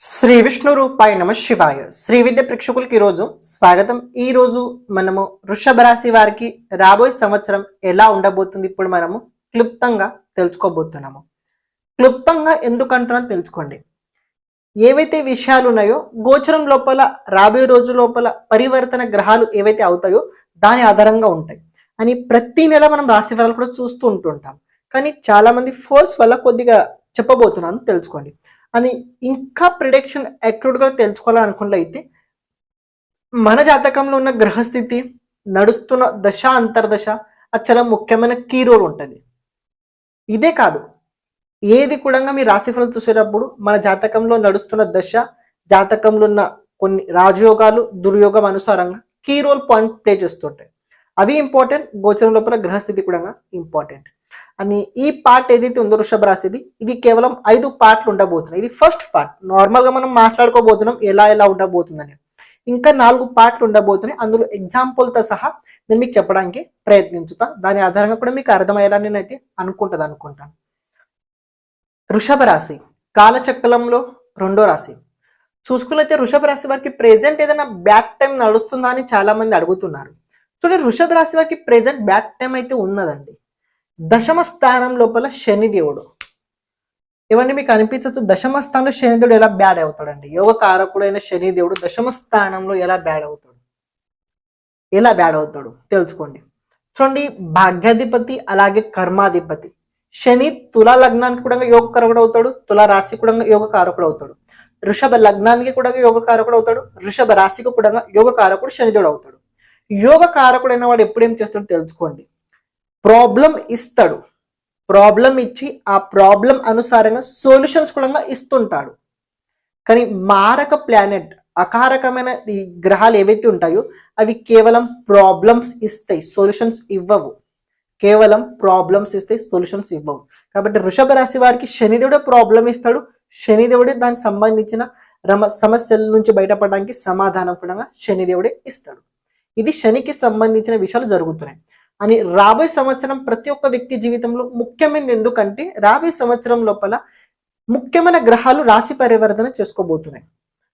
శ్రీ విష్ణు రూపాయ నమ శివాయ. శ్రీ విద్య ప్రేక్షకులకి ఈరోజు స్వాగతం. ఈ రోజు మనము వృషభ రాశి వారికి రాబోయే సంవత్సరం ఎలా ఉండబోతుంది ఇప్పుడు మనము క్లుప్తంగా తెలుసుకోబోతున్నాము. క్లుప్తంగా ఎందుకంటున్నా తెలుసుకోండి. ఏవైతే విషయాలు ఉన్నాయో గోచరం లోపల రాబోయే రోజు లోపల పరివర్తన గ్రహాలు ఏవైతే అవుతాయో దాని ఆధారంగా ఉంటాయి. అని ప్రతి నెల మనం రాశి ఫలాలు కూడా చూస్తూ ఉంటుంటాం కానీ చాలా మంది ఫోర్స్ వల్ల కొద్దిగా చెప్పబోతున్నాను తెలుసుకోండి. అని ఇంకా ప్రిడిక్షన్గా తెలుసుకోవాలనుకున్నట్లయితే మన జాతకంలో ఉన్న గ్రహస్థితి నడుస్తున్న దశ అంతర్దశ అది చాలా ముఖ్యమైన కీ రోల్ ఉంటుంది. ఇదే కాదు ఏది కూడా మీ రాశిఫలం చూసేటప్పుడు మన జాతకంలో నడుస్తున్న దశ జాతకంలో ఉన్న కొన్ని రాజయోగాలు దుర్యోగం అనుసారంగా కీ రోల్ పాయింట్ ప్లే చేస్తుంటాయి అవి ఇంపార్టెంట్ గోచరం లోపల గ్రహస్థితి కూడా ఇంపార్టెంట్ అని ఈ పార్ట్ ఏదైతే ఉందో వృషభ రాశిది ఇది కేవలం ఐదు పార్ట్లు ఉండబోతున్నాయి. ఇది ఫస్ట్ పార్ట్ నార్మల్గా మనం మాట్లాడుకోబోతున్నాం ఎలా ఎలా ఉండబోతుందని. ఇంకా నాలుగు పార్ట్లు ఉండబోతున్నాయి. అందులో ఎగ్జాంపుల్తో సహా నేను మీకు చెప్పడానికి ప్రయత్నించుతా. దాని ఆధారంగా కూడా మీకు అర్థమయ్యేలా నేనైతే అనుకుంటుంది అనుకుంటాను వృషభ రాశి కాలచక్రంలో రెండో రాశి. చూసుకున్నైతే వృషభ రాశి వారికి ప్రెజెంట్ ఏదైనా బ్యాడ్ టైం నడుస్తుందా అని చాలా మంది అడుగుతున్నారు. చూడండి వృషభ రాశి వారికి ప్రెజెంట్ బ్యాడ్ టైం అయితే ఉన్నదండి. దశమ స్థానం లోపల శనిదేవుడు ఇవన్నీ మీకు అనిపించవచ్చు. దశమ స్థానంలో శనిదేవుడు ఎలా బ్యాడ్ అవుతాడండి? యోగ కారకుడైన శనిదేవుడు దశమ స్థానంలో ఎలా బ్యాడ్ అవుతాడు? ఎలా బ్యాడ్ అవుతాడు? తెలుసుకోండి. చూడండి భాగ్యాధిపతి అలాగే కర్మాధిపతి. శని తుల లగ్నానికి కూడా యోగ కారకుడు అవుతాడు. తుల రాశి కూడా యోగ కారకుడు అవుతాడు. వృషభ లగ్నానికి కూడా యోగ కారకుడు అవుతాడు. వృషభ రాశికి కూడా యోగ కారకుడు శనిదేవుడు అవుతాడు. యోగ కారకుడైన వాడు ఎప్పుడేం చేస్తాడో తెలుసుకోండి. ప్రాబ్లం ఇస్తాడు. ప్రాబ్లం ఇచ్చి ఆ ప్రాబ్లం అనుసారంగా సొల్యూషన్స్ కూడా ఇస్తుంటాడు. కానీ మారక ప్లానెట్ అకారకమైన ఈ గ్రహాలు ఏవైతే ఉంటాయో అవి కేవలం ప్రాబ్లమ్స్ ఇస్తాయి సొల్యూషన్స్ ఇవ్వవు. కేవలం ప్రాబ్లమ్స్ ఇస్తాయి సొల్యూషన్స్ ఇవ్వవు. కాబట్టి వృషభ రాశి వారికి శనిదేవుడే ప్రాబ్లం ఇస్తాడు. శనిదేవుడే దానికి సంబంధించిన రమ సమస్యల నుంచి బయటపడడానికి సమాధానం కూడా శనిదేవుడే ఇస్తాడు. ఇది శనికి సంబంధించిన విషయాలు జరుగుతున్నాయి. అని రాబోయే సంవత్సరం ప్రతి ఒక్క వ్యక్తి జీవితంలో ముఖ్యమైనది ఎందుకంటే రాబోయే సంవత్సరం లోపల ముఖ్యమైన గ్రహాలు రాశి పరివర్తన చేసుకోబోతున్నాయి.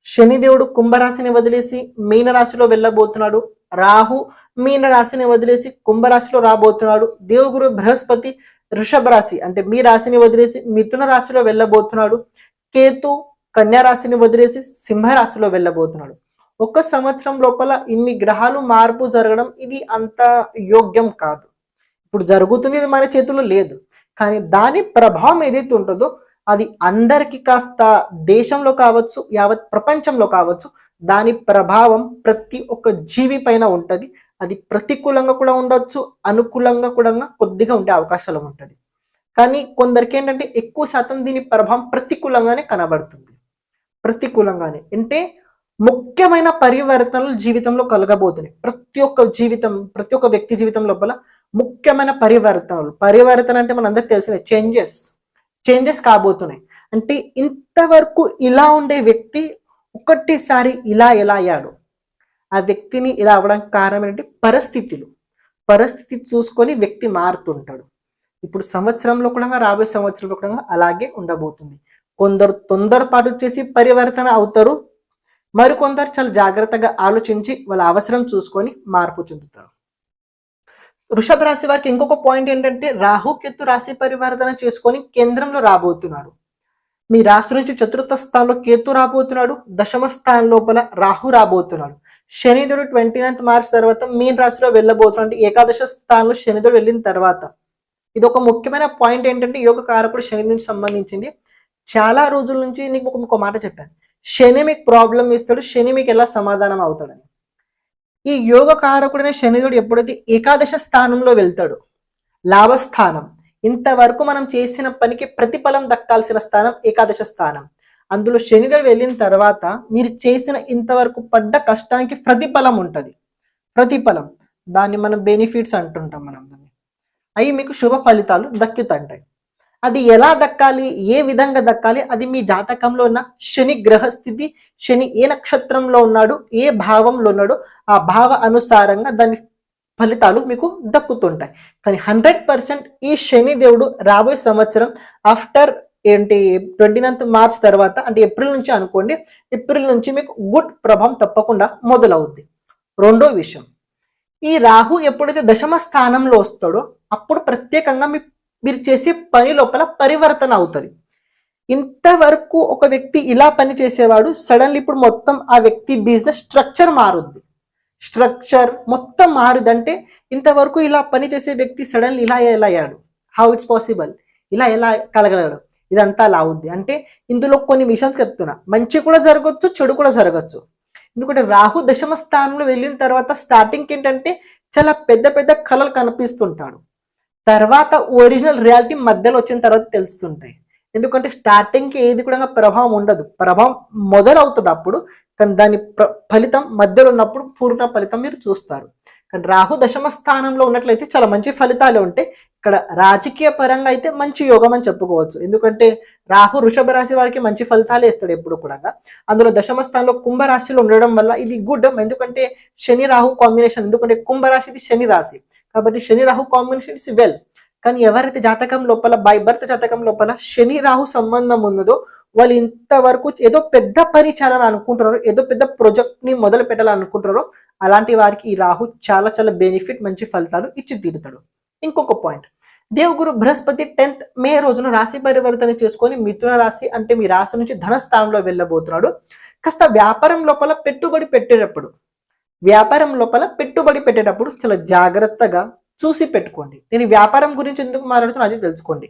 శనిదేవుడు కుంభరాశిని వదిలేసి మీన రాశిలో వెళ్ళబోతున్నాడు. రాహు మీన రాశిని వదిలేసి కుంభరాశిలో రాబోతున్నాడు. దేవుగురు బృహస్పతి వృషభ రాశి అంటే మీ రాశిని వదిలేసి మిథున రాశిలో వెళ్ళబోతున్నాడు. కేతు కన్యా రాశిని వదిలేసి సింహ రాశిలో వెళ్ళబోతున్నాడు. ఒక సంవత్సరం లోపల ఇన్ని గ్రహాలు మార్పు జరగడం ఇది అంత యోగ్యం కాదు. ఇప్పుడు జరుగుతుంది ఇది మన చేతుల్లో లేదు. కానీ దాని ప్రభావం ఏదైతే ఉంటుందో అది అందరికి కాస్త దేశంలో కావచ్చు యావత్ ప్రపంచంలో కావచ్చు దాని ప్రభావం ప్రతి ఒక్క జీవి పైన ఉంటుంది. అది ప్రతికూలంగా కూడా ఉండొచ్చు అనుకూలంగా కూడా కొద్దిగా ఉండే అవకాశాలు ఉంటుంది. కానీ కొందరికి ఏంటంటే ఎక్కువ శాతం దీని ప్రభావం ప్రతికూలంగానే కనబడుతుంది. ప్రతికూలంగానే. అంటే ముఖ్యమైన పరివర్తనలు జీవితంలో కలగబోతున్నాయి. ప్రతి ఒక్క జీవితం ప్రతి ఒక్క వ్యక్తి జీవితం లోపల ముఖ్యమైన పరివర్తనలు. పరివర్తన అంటే మనందరికి తెలిసిందే చేంజెస్ చేంజెస్ కాబోతున్నాయి. అంటే ఇంతవరకు ఇలా ఉండే వ్యక్తి ఒకటిసారి ఇలా ఎలా అయ్యాడు? ఆ వ్యక్తిని ఇలా అవ్వడానికి కారణం ఏంటంటే పరిస్థితులు. పరిస్థితి చూసుకొని వ్యక్తి మారుతుంటాడు. ఇప్పుడు సంవత్సరంలో కూడా రాబోయే సంవత్సరంలో కూడా అలాగే ఉండబోతుంది. కొందరు తొందరపాటు చేసి పరివర్తన అవుతారు మరికొందరు చాలా జాగ్రత్తగా ఆలోచించి వాళ్ళ అవసరం చూసుకొని మార్పు చెందుతారు. వృషభ రాశి వారికి ఇంకొక పాయింట్ ఏంటంటే రాహు కేతు రాశి పరివర్తన చేసుకొని కేంద్రంలో రాబోతున్నారు. మీ రాశి నుంచి చతుర్థ స్థానంలో కేతు రాబోతున్నాడు దశమ స్థానం లోపల రాహు రాబోతున్నాడు. శనిధుడు ట్వంటీ నైన్త్ మార్చ్ తర్వాత మీన్ రాశిలో వెళ్ళబోతున్నాడు ఏకాదశ స్థానంలో శనిధుడు వెళ్ళిన తర్వాత. ఇది ఒక ముఖ్యమైన పాయింట్ ఏంటంటే యోగ కారకుడు శని నుంచి సంబంధించింది. చాలా రోజుల నుంచి నీకు ఒక మాట చెప్పాను. శని మీకు ప్రాబ్లం ఇస్తాడు శని మీకు ఎలా సమాధానం అవుతాడని. ఈ యోగ కారకుడైన శనిధుడు ఎప్పుడైతే ఏకాదశ స్థానంలో వెళ్తాడు లాభస్థానం ఇంతవరకు మనం చేసిన పనికి ప్రతిఫలం దక్కాల్సిన స్థానం ఏకాదశ స్థానం. అందులో శనిధుడు వెళ్ళిన తర్వాత మీరు చేసిన ఇంతవరకు పడ్డ కష్టానికి ప్రతిఫలం ఉంటుంది. ప్రతిఫలం. దాన్ని మనం బెనిఫిట్స్ అంటుంటాం మనం దాన్ని. అవి మీకు శుభ ఫలితాలు దక్కుతుంటాయి అది ఎలా దక్కాలి? ఏ విధంగా దక్కాలి? అది మీ జాతకంలో ఉన్న శని గ్రహస్థితి శని ఏ నక్షత్రంలో ఉన్నాడు ఏ భావంలో ఉన్నాడు ఆ భావ అనుసారంగా దాని ఫలితాలు మీకు దక్కుతుంటాయి. కానీ హండ్రెడ్ పర్సెంట్ ఈ శని దేవుడు రాబోయే సంవత్సరం ఆఫ్టర్ ఏంటి ట్వంటీ నైన్త్ మార్చ్ తర్వాత అంటే ఏప్రిల్ నుంచి అనుకోండి ఏప్రిల్ నుంచి మీకు గుడ్ ప్రభావం తప్పకుండా మొదలవుద్ది. రెండో విషయం ఈ రాహు ఎప్పుడైతే దశమ స్థానంలో వస్తాడో అప్పుడు ప్రత్యేకంగా మీ మీరు చేసే పని లోపల పరివర్తన అవుతుంది. ఇంతవరకు ఒక వ్యక్తి ఇలా పని చేసేవాడు సడన్లీ ఇప్పుడు మొత్తం ఆ వ్యక్తి బిజినెస్ స్ట్రక్చర్ మారుద్ది. స్ట్రక్చర్ మొత్తం మారుదంటే ఇంతవరకు ఇలా పని చేసే వ్యక్తి సడన్లీ ఇలా ఎలా అయ్యాడు? హౌ ఇట్స్ పాసిబుల్ ఇలా ఎలా కలగలడు? ఇదంతా అలా అవుద్ది. అంటే ఇందులో కొన్ని విషయాలు చెప్తున్నా. మంచి కూడా జరగచ్చు చెడు కూడా జరగచ్చు. ఎందుకంటే రాహు దశమ స్థానంలో వెళ్ళిన తర్వాత స్టార్టింగ్ ఏంటంటే చాలా పెద్ద పెద్ద కళలు కనిపిస్తుంటాడు. తర్వాత ఒరిజినల్ రియాలిటీ మధ్యలో వచ్చిన తర్వాత తెలుస్తుంటాయి. ఎందుకంటే స్టార్టింగ్కి ఏది కూడా ప్రభావం ఉండదు. ప్రభావం మొదలవుతుంది అప్పుడు కానీ దాని ప్ర- ఫలితం మధ్యలో ఉన్నప్పుడు పూర్ణ ఫలితం మీరు చూస్తారు. కానీ రాహు దశమ స్థానంలో ఉన్నట్లయితే చాలా మంచి ఫలితాలు ఉంటాయి. ఇక్కడ రాజకీయ పరంగా అయితే మంచి యోగం అని చెప్పుకోవచ్చు. ఎందుకంటే రాహు వృషభ రాశి వారికి మంచి ఫలితాలు ఇస్తాడు ఎప్పుడు కూడా. అందులో దశమ స్థానంలో కుంభరాశిలో ఉండడం వల్ల ఇది గుడ్. ఎందుకంటే శని రాహు కాంబినేషన్. ఎందుకంటే కుంభరాశి ఇది శని రాశి. కాబట్టి Shani Rahu combination is well కానీ ఎవరైతే జాతకం లోపల బై బర్త్ జాతకం లోపల శని రాహు సంబంధం ఉన్నదో వాళ్ళు ఇంతవరకు ఏదో పెద్ద పని చేయాలని అనుకుంటున్నారో ఏదో పెద్ద ప్రొజెక్ట్ని మొదలు పెట్టాలనుకుంటున్నారు అలాంటి వారికి ఈ రాహు చాలా చాలా బెనిఫిట్ మంచి ఫలితాలు ఇచ్చి తీరుతాడు. ఇంకొక పాయింట్ దేవగురు బృహస్పతి టెన్త్ మే రోజున రాశి పరివర్తన చేసుకొని మిథున రాశి అంటే మీ రాశి నుంచి ధనస్థానంలో వెళ్ళబోతున్నాడు. కాస్త వ్యాపారం లోపల పెట్టుబడి పెట్టేటప్పుడు వ్యాపారం లోపల పెట్టుబడి పెట్టేటప్పుడు చాలా జాగ్రత్తగా చూసి పెట్టుకోండి. నేను వ్యాపారం గురించి ఎందుకు మాట్లాడుతున్నా అది తెలుసుకోండి.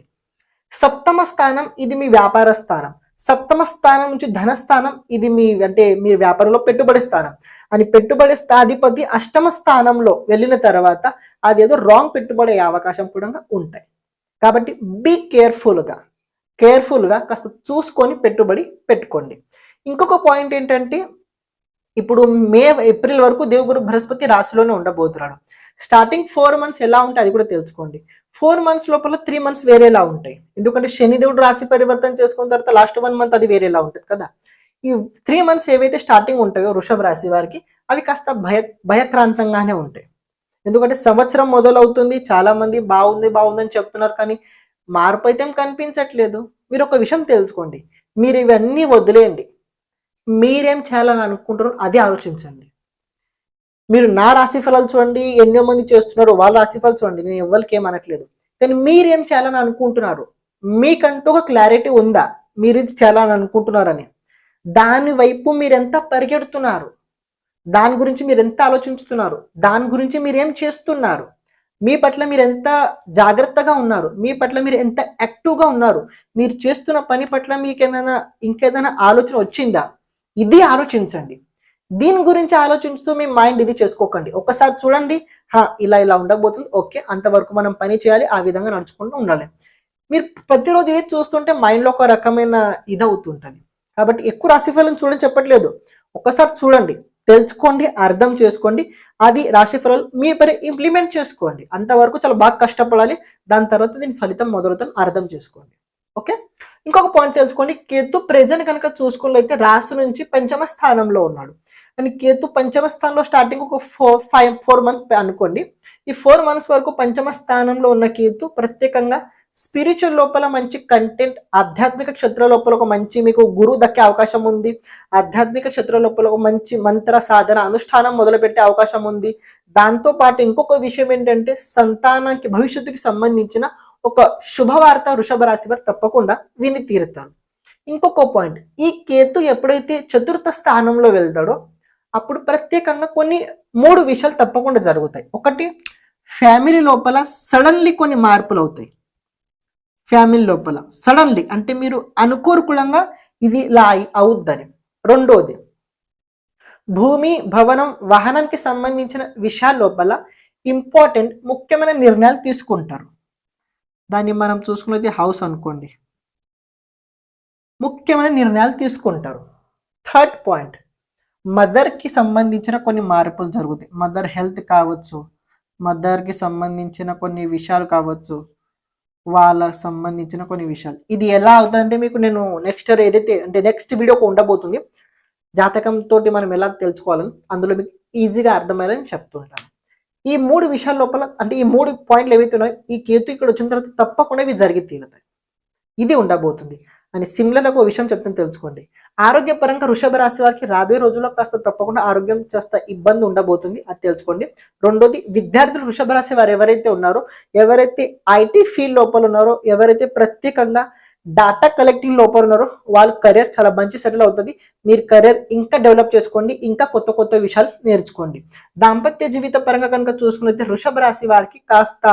సప్తమ స్థానం ఇది మీ వ్యాపార స్థానం. సప్తమ స్థానం నుంచి ధనస్థానం ఇది మీ అంటే మీ వ్యాపారంలో పెట్టుబడి స్థానం. అని పెట్టుబడి స్థాధిపతి అష్టమ స్థానంలో వెళ్ళిన తర్వాత అది ఏదో రాంగ్ పెట్టుబడి అయ్యే అవకాశం కూడా ఉంటాయి. కాబట్టి బీ కేర్ఫుల్గా కేర్ఫుల్గా కాస్త చూసుకొని పెట్టుబడి పెట్టుకోండి. ఇంకొక పాయింట్ ఏంటంటే ఇప్పుడు మే ఏప్రిల్ వరకు దేవుగురు బృహస్పతి రాశిలోనే ఉండబోతున్నాడు. స్టార్టింగ్ ఫోర్ మంత్స్ ఎలా ఉంటాయి అది కూడా తెలుసుకోండి. ఫోర్ మంత్స్ లోపల త్రీ మంత్స్ వేరేలా ఉంటాయి. ఎందుకంటే శనిదేవుడు రాశి పరివర్తన చేసుకున్న తర్వాత లాస్ట్ వన్ మంత్ అది వేరేలా ఉంటుంది కదా. ఈ త్రీ మంత్స్ ఏవైతే స్టార్టింగ్ ఉంటాయో వృషభ రాశి వారికి అవి కాస్త భయ భయక్రాంతంగానే ఉంటాయి. ఎందుకంటే సంవత్సరం మొదలవుతుంది చాలా మంది బాగుంది బాగుందని చెప్తున్నారు కానీ మార్పు అయితే కనిపించట్లేదు. మీరు ఒక విషయం తెలుసుకోండి. మీరు ఇవన్నీ వదిలేయండి. మీరేం చేయాలని అనుకుంటారో అదే ఆలోచించండి. మీరు నా రాశి ఫలాలు చూడండి ఎన్నో మంది చేస్తున్నారు వాళ్ళ రాశి ఫలాలు చూడండి నేను ఎవరికి ఏమనట్లేదు కానీ మీరేం చేయాలని అనుకుంటున్నారు మీకంటూ ఒక క్లారిటీ ఉందా? మీరు ఇది చేయాలని అనుకుంటున్నారని దాని వైపు మీరు ఎంత పరిగెడుతున్నారు? దాని గురించి మీరు ఎంత ఆలోచించుతున్నారు? దాని గురించి మీరు ఏం చేస్తున్నారు? మీ పట్ల మీరు ఎంత జాగ్రత్తగా ఉన్నారు? మీ పట్ల మీరు ఎంత యాక్టివ్గా ఉన్నారు? మీరు చేస్తున్న పని పట్ల మీకు ఏదైనా ఇంకేదైనా ఆలోచన వచ్చిందా? ఇది ఆలోచించండి. దీని గురించి ఆలోచిస్తూ మీ మైండ్ ఇది చేసుకోకండి. ఒకసారి చూడండి. హా ఇలా ఇలా ఉండబోతుంది. ఓకే అంతవరకు మనం పని చేయాలి. ఆ విధంగా నడుచుకుంటూ ఉండాలి. మీరు ప్రతిరోజు ఇది చూస్తుంటే మైండ్లో ఒక రకమైన ఇది అవుతుంటుంది కాబట్టి ఎక్కువ రాశిఫలం చూడని చెప్పట్లేదు. ఒకసారి చూడండి. తెలుసుకోండి అర్థం చేసుకోండి. అది రాశి ఫలాలు మీ పరి ఇంప్లిమెంట్ చేసుకోండి. అంతవరకు చాలా బాగా కష్టపడాలి. దాని తర్వాత దీని ఫలితం మొదలుతాను అర్థం చేసుకోండి. ఓకే? ఇంకొక పాయింట్ తెలుసుకోండి. కేతు ప్రెజెంట్ కనుక చూసుకున్నట్లయితే రాశి నుంచి పంచమ స్థానంలో ఉన్నాడు. అని కేతు పంచమ స్థానంలో స్టార్టింగ్ ఒక ఫోర్ ఫైవ్ ఫోర్ మంత్స్ అనుకోండి. ఈ ఫోర్ మంత్స్ వరకు పంచమ స్థానంలో ఉన్న కేతు ప్రత్యేకంగా స్పిరిచువల్ లోపల మంచి కంటెంట్ ఆధ్యాత్మిక క్షేత్ర లోపల ఒక మంచి మీకు గురువు దక్కే అవకాశం ఉంది. ఆధ్యాత్మిక క్షేత్ర లోపల ఒక మంచి మంత్ర సాధన అనుష్ఠానం మొదలుపెట్టే అవకాశం ఉంది. దాంతో పాటు ఇంకొక విషయం ఏంటంటే సంతానానికి భవిష్యత్తుకి సంబంధించిన ఒక శుభవార్త వృషభ రాశి వారు తప్పకుండా విని తీరుతారు. ఇంకొక పాయింట్ ఈ కేతు ఎప్పుడైతే చతుర్థ స్థానంలో వెళ్తాడో అప్పుడు ప్రత్యేకంగా కొన్ని మూడు విషయాలు తప్పకుండా జరుగుతాయి. ఒకటి ఫ్యామిలీ లోపల సడన్లీ కొన్ని మార్పులు అవుతాయి. ఫ్యామిలీ లోపల సడన్లీ అంటే మీరు అనుకోరుకులంగా ఇది ఇలా అవుద్దని. రెండోది భూమి భవనం వాహనానికి సంబంధించిన విషయాల లోపల ఇంపార్టెంట్ ముఖ్యమైన నిర్ణయాలు తీసుకుంటారు. దాన్ని మనం చూసుకున్నది హౌస్ అనుకోండి. ముఖ్యమైన నిర్ణయాలు తీసుకుంటారు. Third point. మదర్కి సంబంధించిన కొన్ని మార్పులు జరుగుతాయి. మదర్ హెల్త్ కావచ్చు మదర్కి సంబంధించిన కొన్ని విషయాలు కావచ్చు వాళ్ళకు సంబంధించిన కొన్ని విషయాలు. ఇది ఎలా అవుతుందంటే మీకు నేను నెక్స్ట్ ఏదైతే అంటే నెక్స్ట్ వీడియో ఉండబోతుంది జాతకం తోటి మనం ఎలా తెలుసుకోవాలని అందులో మీకు ఈజీగా అర్థమయ్యాలని చెప్తుంటాను. ఈ మూడు విషయాల లోపల అంటే ఈ మూడు పాయింట్లు ఏవైతే ఉన్నాయో ఈ కేతు ఇక్కడ వచ్చిన తర్వాత తప్పకుండా ఇవి జరిగి తీరుతాయి. ఇది ఉండబోతుంది. అని సిమిలర్ ఒక విషయం చెప్తాను తెలుసుకోండి. ఆరోగ్యపరంగా వృషభ రాశి వారికి రాబోయే రోజుల్లో కాస్త తప్పకుండా ఆరోగ్యం కాస్త ఇబ్బంది ఉండబోతుంది. అది తెలుసుకోండి. రెండోది విద్యార్థులు వృషభ రాశి వారు ఎవరైతే ఉన్నారో ఎవరైతే ఐటీ ఫీల్డ్ లోపల ఉన్నారో ఎవరైతే ప్రత్యేకంగా డాటా కలెక్టింగ్ లోపల ఉన్నారు వాళ్ళ కెరీర్ చాలా మంచి సెటిల్ అవుతుంది. మీరు కెరీర్ ఇంకా డెవలప్ చేసుకోండి ఇంకా కొత్త కొత్త విషయాలు నేర్చుకోండి. దాంపత్య జీవిత పరంగా కనుక చూసుకున్నట్లయితే వృషభ రాశి వారికి కాస్త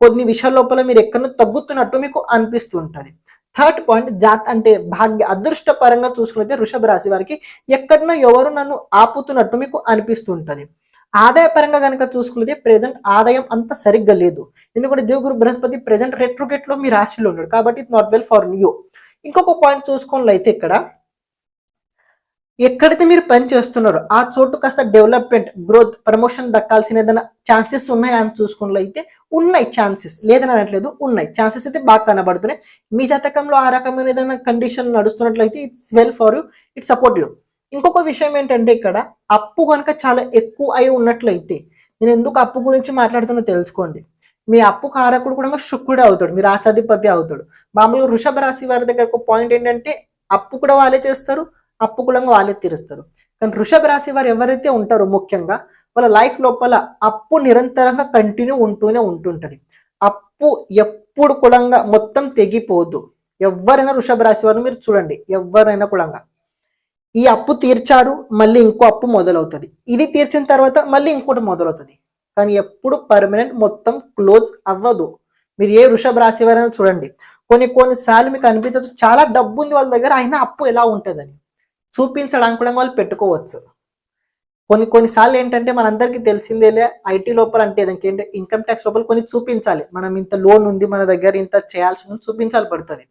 కొన్ని విషయాల లోపల మీరు ఎక్కడో తగ్గుతున్నట్టు మీకు అనిపిస్తుంటది. థర్డ్ పాయింట్ జాత్ అంటే భాగ్య అదృష్ట పరంగా చూసుకున్నట్లయితే వృషభ రాశి వారికి ఎక్కడనో ఎవరు నన్ను ఆపుతున్నట్టు మీకు అనిపిస్తుంటది. ఆదాయ పరంగా కనుక చూసుకున్నది ప్రజెంట్ ఆదాయం అంత సరిగ్గా లేదు. ఎందుకంటే దేవుగురు బృహస్పతి ప్రజెంట్ రెట్రోగేట్లో మీ రాశిలో ఉన్నాడు. కాబట్టి it not well for you ఇంకొక పాయింట్ చూసుకోవాలైతే ఇక్కడ ఎక్కడైతే మీరు పని చేస్తున్నారో ఆ చోటు కాస్త డెవలప్మెంట్ గ్రోత్ ప్రమోషన్ దక్కాల్సిన ఏదైనా ఛాన్సెస్ ఉన్నాయా అని చూసుకున్నట్లయితే ఉన్నాయి ఛాన్సెస్ లేదని అనట్లేదు ఉన్నాయి. ఛాన్సెస్ అయితే బాగా కనబడుతున్నాయి. మీ జాతకంలో ఆ రకమైన ఏదైనా condition నడుస్తున్నట్లయితే it's well for you it's support you ఇంకొక విషయం ఏంటంటే ఇక్కడ అప్పు కనుక చాలా ఎక్కువ అయి ఉన్నట్లయితే నేను ఎందుకు అప్పు గురించి మాట్లాడుతున్నా తెలుసుకోండి. మీ అప్పు కారకుడు కూడా శుక్రుడే అవుతాడు మీ ఆసాధిపతి అవుతాడు. మామూలుగా వృషభ రాశి వారి దగ్గర ఒక పాయింట్ ఏంటంటే అప్పు కూడా వాళ్ళే చేస్తారు అప్పు కూడా వాళ్ళే తీరుస్తారు. కానీ వృషభ రాశి వారు ఎవరైతే ఉంటారో ముఖ్యంగా వాళ్ళ లైఫ్ లోపల అప్పు నిరంతరంగా కంటిన్యూ ఉంటూనే ఉంటుంటది. అప్పు ఎప్పుడు కులంగా మొత్తం తెగిపోదు. ఎవరైనా వృషభ రాశి వారిని మీరు చూడండి ఎవరైనా కులంగా ఈ అప్పు తీర్చారు మళ్ళీ ఇంకో అప్పు మొదలవుతుంది. ఇది తీర్చిన తర్వాత మళ్ళీ ఇంకోటి మొదలవుతుంది. కానీ ఎప్పుడు పర్మనెంట్ మొత్తం క్లోజ్ అవ్వదు. మీరు ఏ వృషభ రాశి వారైనా చూడండి. కొన్ని కొన్నిసార్లు మీకు అనిపించవచ్చు చాలా డబ్బు ఉంది వాళ్ళ దగ్గర అయినా అప్పు ఎలా ఉంటుందని. చూపించడానికి కూడా వాళ్ళు పెట్టుకోవచ్చు. కొన్ని కొన్నిసార్లు ఏంటంటే మనందరికీ తెలిసిందేలే ఐటీ లోపల అంటే ఏంటంటే ఇన్కమ్ ట్యాక్స్ లోపల కొన్ని చూపించాలి. మనం ఇంత లోన్ ఉంది మన దగ్గర ఇంత చేయాల్సి ఉంది చూపించాలి పడుతుంది.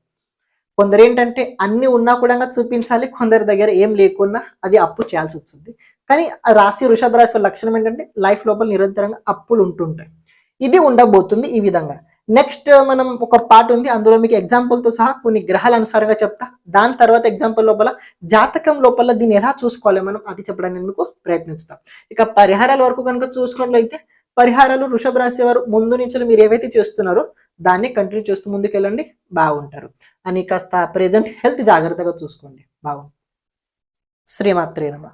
కొందరు ఏంటంటే అన్ని ఉన్నా కూడా చూపించాలి కొందరి దగ్గర ఏం లేకున్నా అది అప్పు చేయాల్సి వస్తుంది. కానీ రాశి వృషభ రాశి లక్షణం ఏంటంటే లైఫ్ లోపల నిరంతరంగా అప్పులు ఉంటుంటాయి. ఇది ఉండబోతుంది ఈ విధంగా. నెక్స్ట్ మనం ఒక పార్ట్ ఉంది అందులో మీకు ఎగ్జాంపుల్తో తో సహా కొన్ని గ్రహాల అనుసారంగా చెప్తా. దాని తర్వాత ఎగ్జాంపుల్ లోపల జాతకం లోపల దీన్ని ఎలా చూసుకోవాలి మనం అది చెప్పడానికి మీకు ప్రయత్నిస్తాం ఇక పరిహారాల వరకు కనుక చూసుకున్నట్లయితే పరిహారాలు వృషభ రాశి వారు ముందు నుంచి మీరు ఏవైతే చేస్తున్నారో దాన్ని కంటిన్యూ చేస్తూ ముందుకెళ్ళండి బాగుంటారు. అని కాస్త ప్రెజెంట్ హెల్త్ జాగ్రత్తగా చూసుకోండి. బాగుంది. శ్రీమాత్రే నమ.